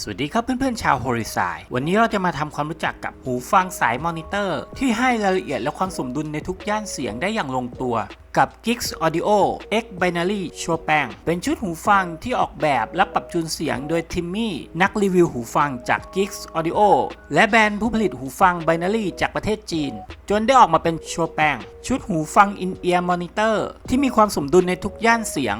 สวัสดีครับเพื่อนๆชาวโฮริซายวันนี้เราจะมาทำความรู้จักกับหูฟังสายมอนิเตอร์ ที่ให้รายละเอียดและความสมดุลในทุกย่านเสียงได้อย่างลงตัวกับ Gix Audio X Binary Chopin เป็นชุดหูฟังที่ออกแบบและปรับจูนเสียงโดยทิมมี่นักรีวิวหูฟังจาก Gix Audio และแบรนด์ผู้ผลิตหูฟัง Binary จากประเทศจีน จนได้ออกมาเป็น Chopin ชุดหูฟัง In-Ear Monitor ที่มีความสมดุลในทุกย่านเสียง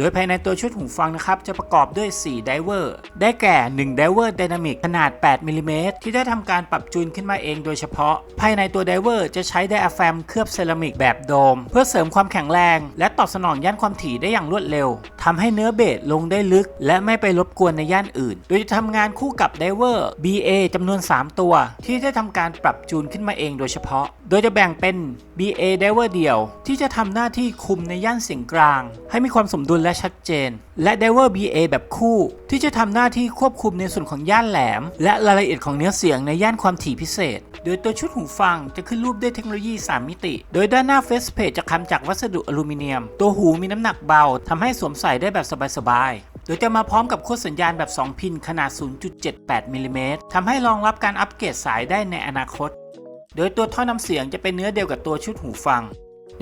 โดยภายในตัวชุดหูฟังนะครับ จะประกอบด้วย 4 ไดเวอร์ ได้แก่ 1 ไดเวอร์ไดนามิกขนาด 8มิลลิเมตรที่ได้ทำการปรับจูนขึ้นมาเองโดยเฉพาะ ภายในตัวไดเวอร์จะใช้ไดอะแฟมเคลือบเซรามิกแบบโดม เพื่อเสริมความแข็งแรง และตอบสนองย่านความถี่ได้อย่างรวดเร็วทำให้เนื้อเบสลงได้ลึก และไม่ไปรบกวนในย่านอื่น โดยจะทำงานคู่กับไดเวอร์ BA จำนวน 3 ตัว ที่ได้ทำการปรับจูนขึ้นมาเองโดยเฉพาะ โดยจะแบ่งเป็น BA Diver เดียว ที่จะทำหน้าที่คุมในย่านเสียงกลาง ให้มีความสมดุลและชัดเจน และ Diver BA แบบคู่ ที่จะทำหน้าที่ควบคุมในส่วนของย่านแหลม และรายละเอียดของเนื้อเสียงในย่านความถี่พิเศษ โดยตัวชุดหูฟังจะขึ้นรูปด้วยเทคโนโลยี 3 มิติ โดยด้านหน้าเฟสเพจจะทำจากวัสดุอลูมิเนียม ตัวหูมีน้ำหนักเบาทำให้สวมใส่ได้แบบสบายๆโดยจะมาพร้อมกับโค้ดสัญญาณแบบ 2 พินขนาด 0.78มิลลิเมตรทำให้รองรับการอัปเกรดสายได้ในอนาคต โดยตัวท่อนำเสียงจะเป็นเนื้อเดียวกับตัวชุดหูฟัง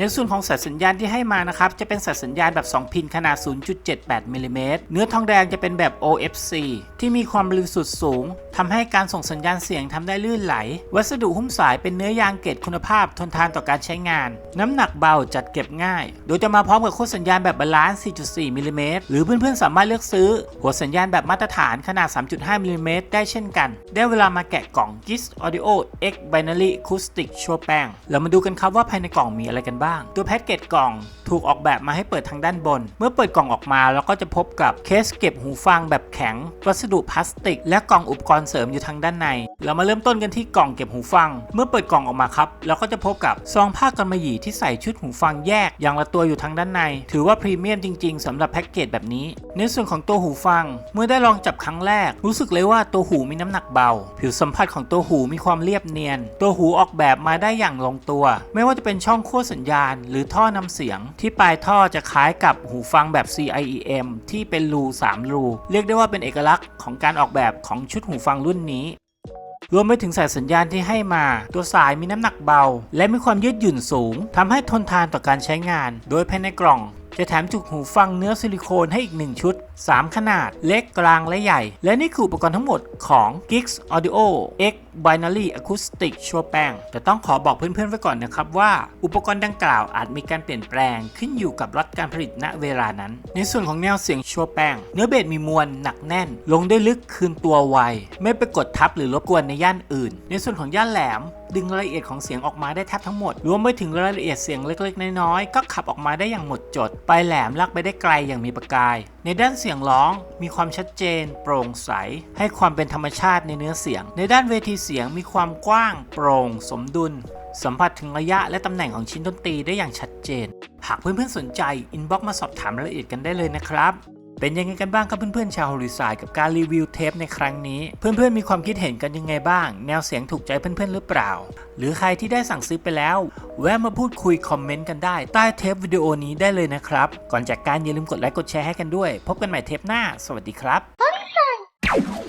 ในส่วนของสายสัญญาณที่ให้มานะครับจะเป็นสายสัญญาณแบบ 2 พินขนาด 0.78มิลลิเมตรเนื้อทองแดงจะเป็นแบบ OFC ที่มีความบริสุทธิ์สูงทำให้การส่งสัญญาณเสียงทำได้ลื่นไหล วัสดุหุ้มสายเป็นเนื้อยางเกรดคุณภาพทนทานต่อการใช้งาน น้ำหนักเบาจัดเก็บง่าย โดยจะมาพร้อมกับโค้ดสัญญาณแบบบาลานซ์ 4.4มิลลิเมตรหรือเพื่อนๆสามารถเลือกซื้อ หัวสัญญาณแบบมาตรฐานขนาด 3.5มิลลิเมตรได้เช่นกัน ได้เวลามาแกะกล่อง GIS Audio X Binary Acoustic Chopin เรามาดูกันครับว่าภายในกล่องมีอะไรกันบ้างตัวแพ็กเกจกล่องถูกออกแบบมาให้เปิดทางด้านบน เมื่อเปิดกล่องออกมาเราก็จะพบกับเคสเก็บหูฟังแบบแข็ง วัสดุพลาสติก และกล่องอุปกรณ์เสริมอยู่ทางด้านใน เรามาเริ่มต้นกันที่กล่องเก็บหูฟัง เมื่อเปิดกล่องออกมาครับเราก็จะพบกับซองผ้ากันมะหยี่ที่ใส่ชุดหูฟังแยก อย่างละตัวอยู่ทางด้านใน ถือว่าพรีเมียมจริง ๆสำหรับแพ็กเกจแบบนี้ ในส่วนของตัวหูฟัง เมื่อได้ลองจับครั้งแรก รู้สึกเลยว่าตัวหูมีน้ำหนักเบา ผิวสัมผัสของตัวหูมีความเรียบเนียน ตัวหูออกแบบมาได้อย่างลงตัว ไม่ว่าจะเป็นช่องโค้ดสัญญาณ หรือท่อนำเสียง ที่ปลายท่อจะคล้ายกับหูฟังแบบ CIEM ที่เป็นรู3รูเรียกได้ว่าเป็นเอกลักษณ์ของการออกแบบของชุดหูฟังรุ่นนี้รวมไปถึงสายสัญญาณที่ให้มา ตัวสายมีน้ำหนักเบา และมีความยืดหยุ่นสูงทำให้ทนทานต่อการใช้งาน โดยภายในกล่อง จะแถมจุกหูฟังเนื้อซิลิโคนให้อีก 1 ชุด 3 ขนาด เล็กกลางและใหญ่ และนี่คืออุปกรณ์ทั้งหมดของ Gix Audio X Binary Acoustic Chopin แต่ต้องขอบอกเพื่อนๆไว้ก่อนนะครับว่าอุปกรณ์ดังกล่าวอาจมีการเปลี่ยนแปลงขึ้นอยู่กับรัฐการผลิตณเวลานั้น ในส่วนของแนวเสียง Chopin เนื้อเบสมีมวลหนักแน่น ลงได้ลึกคืนตัวไว ไม่ไปกดทับหรือรบกวนในย่านอื่น ในส่วนของย่านแหลมดึงรายละเอียดของเสียงออกมาได้แทบทั้งหมด รวมไปถึงรายละเอียดเสียงเล็กๆ น้อยๆ ก็ขับออกมาได้อย่างหมดจดปลายแหลมลากไปได้ไกลอย่างมีประกาย ในด้านเสียงร้องมีความชัดเจน โปร่งใส ให้ความเป็นธรรมชาติในเนื้อเสียง ในด้านเวทีเสียงมีความกว้าง โปร่ง สมดุล สัมผัสถึงระยะและตำแหน่งของชิ้นดนตรีได้อย่างชัดเจน หากเพื่อนๆสนใจอินบ็อกมาสอบถามรายละเอียดกันได้เลยนะครับ เป็นยังไงกันบ้างครับเพื่อนๆชาวฮอลิซายกับการรีวิวเทปในครั้งนี้ เพื่อนๆมีความคิดเห็นกันยังไงบ้าง แนวเสียงถูกใจเพื่อนๆหรือเปล่า หรือใครที่ได้สั่งซื้อไปแล้ว แวะมาพูดคุยคอมเมนต์กันได้ใต้เทปวิดีโอนี้ได้เลยนะครับ ก่อนจากการอย่าลืมกดไลค์กดแชร์ให้กันด้วย พบกันใหม่เทปหน้า สวัสดีครับ